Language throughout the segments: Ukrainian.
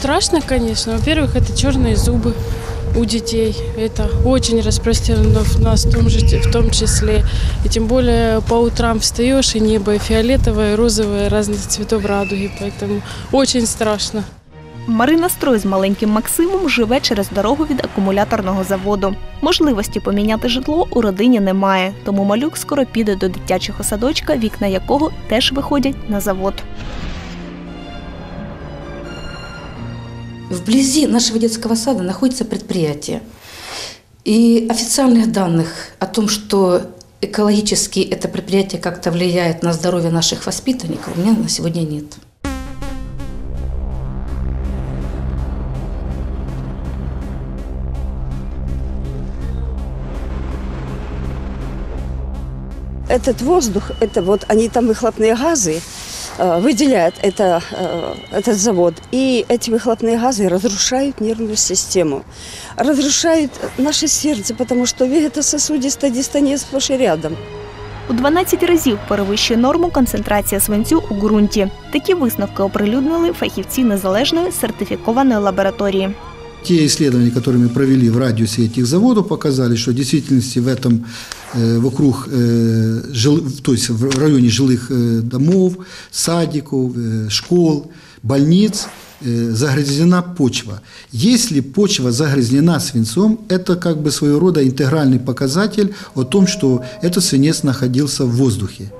страшно, конечно. Во-первых, это черные зубы у детей. Это очень распространено в нас в том, же, в том числе. И тем более по утрам встаешь, и небо и фиолетовое, и розовое, разных цветов радуги. Поэтому очень страшно. Марина Строй з маленьким Максимом живе через дорогу від акумуляторного заводу. Можливості поміняти житло у родині немає, тому малюк скоро піде до дитячого садочка, вікна якого теж виходять на завод. Вблизи нашего детского сада находится предприятие. И официальных данных о том, что экологически это предприятие как-то влияет на здоровье наших воспитанников, у меня на сегодня нет. Этот воздух, это вот они там выхлопные газы э, выделяют это, э, этот завод. И эти выхлопные газы разрушают нервную систему, разрушают наше сердце, потому что вегетососудистая дистония сплошь и рядом. У 12 разів перевищує норму концентрація свинцю у ґрунті. Такі висновки оприлюднили фахівці незалежної сертифікованої лабораторії. Те исследования, которые мы провели в радиусе этих заводов, показали, что в действительности в этом э, вокруг, э, жил, то есть в районе жилых э, домов, садиков, э, школ, больниц э, загрязнена почва. Если почва загрязнена свинцом, это как бы своего рода интегральный показатель о том, что этот свинец находился в воздухе.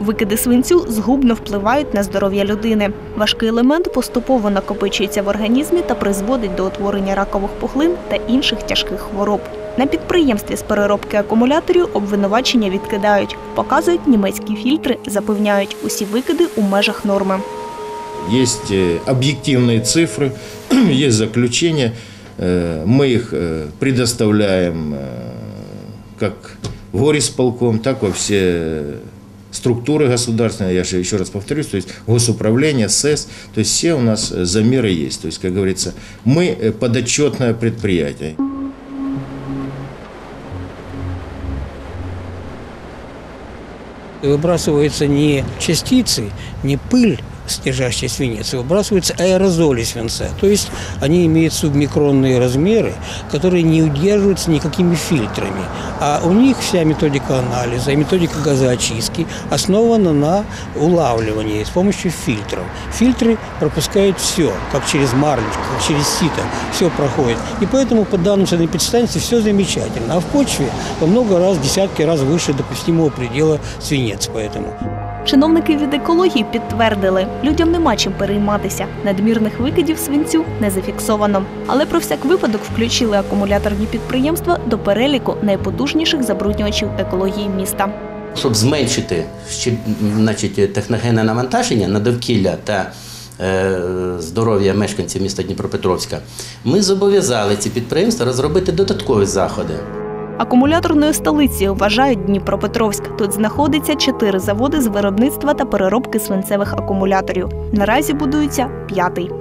Викиди свинцю згубно впливають на здоров'я людини. Важкий елемент поступово накопичується в організмі та призводить до утворення ракових пухлин та інших тяжких хвороб. На підприємстві з переробки акумуляторів обвинувачення відкидають, показують німецькі фільтри, запевняють усі викиди у межах норми. Есть э, объективные цифры, есть заключения. Э, Мы их э, предоставляем э, как в горисполком, так во все структуры государственные, я же еще раз повторюсь, то есть госуправление, СЭС, то есть все у нас э, замеры есть. То есть, как говорится, мы э, подотчетное предприятие. Выбрасываются не частицы, не пыль, содержащая свинец, выбрасываются аэрозоли свинца. То есть они имеют субмикронные размеры, которые не удерживаются никакими фильтрами. А у них вся методика анализа и методика газоочистки основана на улавливании с помощью фильтров. Фильтры пропускают все, как через марлечку, как через сито, все проходит. И поэтому по данным санэпидстанции все замечательно. А в почве во много раз, десятки раз выше допустимого предела свинец. Поэтому Чиновники від екології підтвердили, людям нема чим перейматися. Надмірних викидів свинцю не зафіксовано. Але про всяк випадок включили акумуляторні підприємства до переліку найпотужніших забруднювачів екології міста. Щоб зменшити значить, техногенне навантаження на довкілля та е, здоров'я мешканців міста Дніпропетровська, ми зобов'язали ці підприємства розробити додаткові заходи. Акумуляторною столицею вважають Дніпропетровськ. Тут знаходиться чотири заводи з виробництва та переробки свинцевих акумуляторів. Наразі будується п'ятий.